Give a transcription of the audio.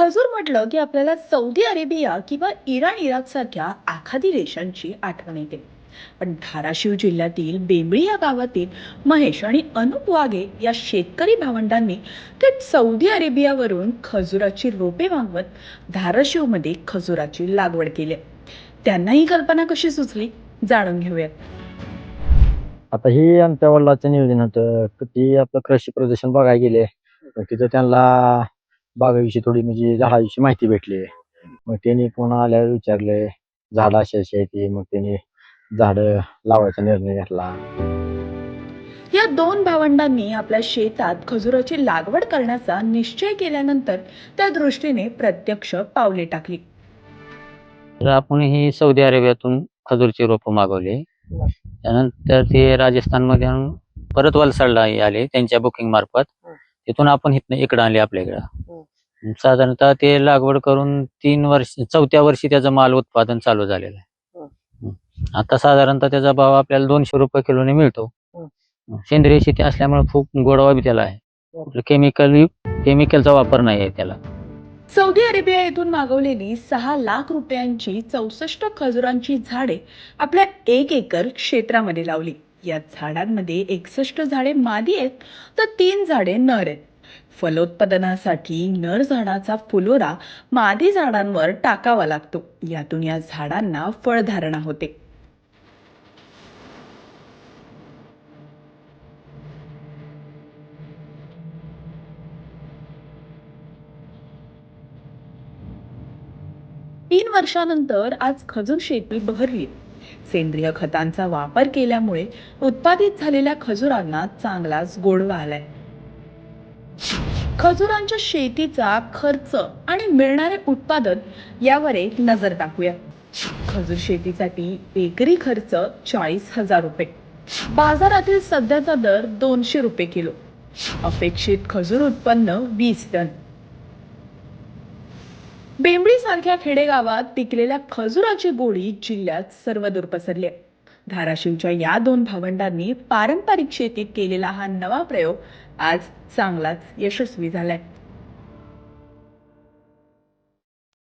खजूर म्हटलं की आपल्याला सौदी अरेबिया किंवा इराण इराकसारख्या आखादी देशांची आठवण येते. पण धाराशिव जिल्ह्यातील बेंबळी या गावातील महेश आणि अनुप वाघे या शेतकरी भावंडांनी थेट सौदी अरेबियावरून खजुराची रोपे मागवत धाराशिवमध्ये खजुराची लागवड केली. त्यांना ही कल्पना कशी सुचली? जाणून घेऊयात. आता ही आमच्या वडिलाचं नियोजन होतं. क- आपलं कृषी प्रदर्शन बघायला गेले तिथं त्यांना बागाविषयी थोडी म्हणजे झाडाविषयी माहिती भेटली. मग त्यांनी पुन्हा आल्यावर विचारले झाडं अशी अशी आहे ती मग त्यांनी झाडं लावायचा निर्णय घेतला. या दोन भावंडांनी आपल्या शेतात खजुराची लागवड करण्याचा निश्चय केल्यानंतर त्या दृष्टीने प्रत्यक्ष पावले टाकली. तर आपण ही सौदी अरेबियातून खजूरची रोपं मागवली. त्यानंतर ते राजस्थानमध्ये आणून परत वलसाडला आले त्यांच्या बुकिंग मार्फत. तिथून आपण इथनं इकडं आणले आपल्याकडं. साधारणतः ते लागवड करून तीन वर्ष चौथ्या वर्षी त्याचं माल उत्पादन चालू झालेलं आहे. हं. आता साधारणतः त्याचा भाव आपल्याला दोनशे रुपये किलोने मिळतो. सेंद्रिय शेती असल्यामुळे खूप गोडवा बी त्याला आहे. केमिकल केमिकलचा वापर नाही आहे त्याला. सौदी अरेबिया येथून मागवलेली सहा लाख रुपयांची चौसष्ट खजुरांची झाडे आपल्या एक एकर क्षेत्रामध्ये लावली. या झाडांमध्ये एकसष्ट झाडे मादी आहेत तर तीन झाडे नर आहेत. फलोत्पादनासाठी नर झाडाचा फुलोरा मादी झाडांवर टाकावा लागतो. यातून या झाडांना फळधारणा होते. तीन वर्षानंतर आज खजूर शेती बहरली सेंद्रिय खतांचा वापर केल्यामुळे उत्पादित झालेल्या खजुरांना चांगलाच गोडवा आलाय खजुरांच्या शेतीचा खर्च आणि मिळणारे उत्पादन यावर एक नजर टाकूया. खजूर शेतीसाठी एकरी खर्च चाळीस हजार रुपये. बाजारातील सध्याचा दर दोनशे रुपये किलो. अपेक्षित खजूर उत्पन्न वीस टन. भेंबळीसारख्या खेडेगावात पिकलेल्या खजुराची गोडी जिल्ह्यात सर्वदूर पसरली आहे. धाराशिवच्या या दोन भावंडांनी पारंपरिक शेतीत केलेला हा नवा प्रयोग आज चांगलाच यशस्वी झालाय